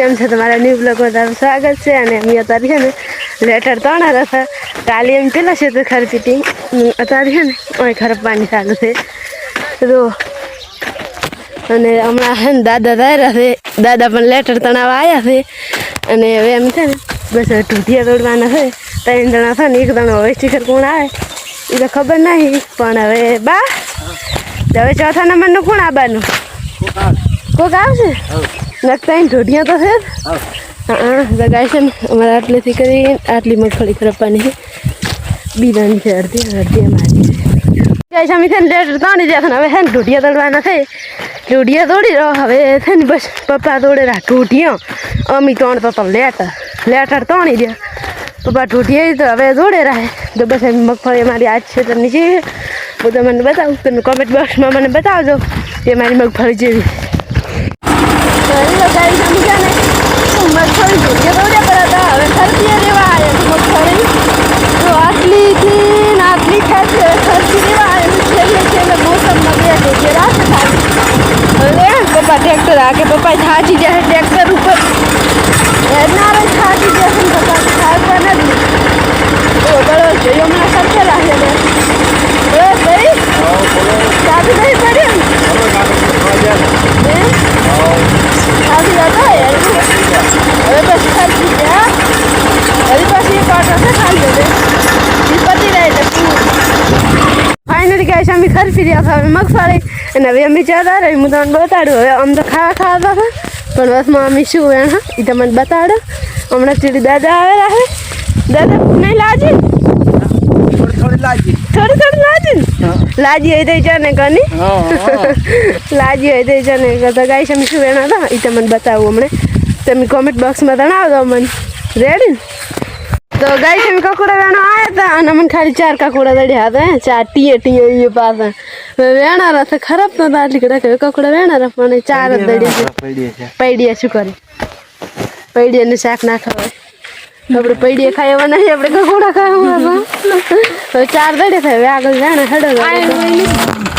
કેમ છે તમારા ન્યૂ બ્લોગમાં તારું સ્વાગત છે અને અમે અત્યારે છે ને લેટર ત્રણ હતા. કાલે એમ પેલા છે તો ખરી પીટી. અત્યારે છે ને ખરાબ ખરપવાની ચાલુ છે. તો અને હમણાં છે ને દાદા ધાર્યા છે. દાદા પણ લેટર તણાવ આવ્યા છે. અને હવે એમ છે ને બસ હવે ઢૂંઢિયા દોડવાના છે. ત્રણ જણા છે ને એક જણો હવે સ્ટીકર કોણ આવે? એ તો ખબર નહીં પણ હવે બા હવે ચોથા નંબરનું કોણ આવવાનું? કોક આવશે. નકતા ઢોઢિયા તો છે હા. લગાય છે ને. અમારે આટલેથી કરી આટલી મગફળી કરવાની બીજાની છે અડધી અડધી અમારી છે. અમે છે ને ત્રણ જ્યાં છે હવે છે ને ઢોઢિયા દોડવાના છે. ઢોઢિયા દોડી રહ્યો હવે છે ને બસ પપ્પા દોડે રા ઢોઢિયા. અમી ત્રણ તો લેટ લેટર ત્રણ જ્યાં પપ્પા ઢોઢિયા તો હવે દોડે રહે. તો બસ એમ મગફળી અમારી આજ છે તો નીચે બધું મને બતાવું. તમે કોમેન્ટ બોક્સમાં મને બતાવજો. કે મારી મગફળી જેવી. હેલો ગાઈસ અમે છે ને મગફળી દોડ્યા પર હતા હવે ખર્ચીએ રેવા આવ્યા મગફળી તો આટલી ખેંચે ખર્ચી રેવા આવ્યા છેલ્લે છેલ્લે મોસમમાં બે ઢોઢિયા રાખે ખાલી હવે પપ્પા ટ્રેક્ટર આકે પપ્પા થાચી જાય ટ્રેક્ટર ઉપર જ થાચી જશે પપ્પા થાચવા નથી તો છે હમણાં ખર્ચે રાખે ને એ ભાઈ ચાબી નહીં પડી ને હે ચાબી હતા યાર હવે બસ ખર્ચી ગયા હજી પાછી એક ઓટો છે ખાલી હવે એ પતી રહે એટલે પૂરું ફાઇનલી ગાઈસ અમે ખર્ચી રહ્યા હતા હવે મગફળી અને હવે અમે જતા રહી હું તમને બતાડું. હવે આમ તો ખાવા ખાવા હતા પણ બસમાં અમે શું વેણ એ તમને બતાડો. હમણાં ચીડી દાદા આવેલા છે દાદા નહીં લાજી? થોડી થોડી લાજી લાજી હોય તો છે ને કની લાજી હોય તો છે ને તો ગાઈસ અમે શું વેણ હતા? એ તમને બતાવું હમણાં. તમે કોમેન્ટ બોક્સમાં જણાવજો મને રેડી તો ગાઈસ અમે કકોડા વેણો આવ્યા હતા અને અમને ખાલી ચાર કકોડા દડ્યા હતા હે, ચાર ટીએ ટીએ એ પાસે વેણારા તો ખરાબ તો હતા આટલી કડા કકોડા વેણારા પણ ચાર જ દડ્યા છે. પડી છે. પૈડિયા શું કરી? પૈડિયાને શાક ના ખવાય. આપણે પૈડિયા ખાય એવા નહીં આપણે કકોડા ખાવા ચાર દડે થાય આગળ જાણે હડો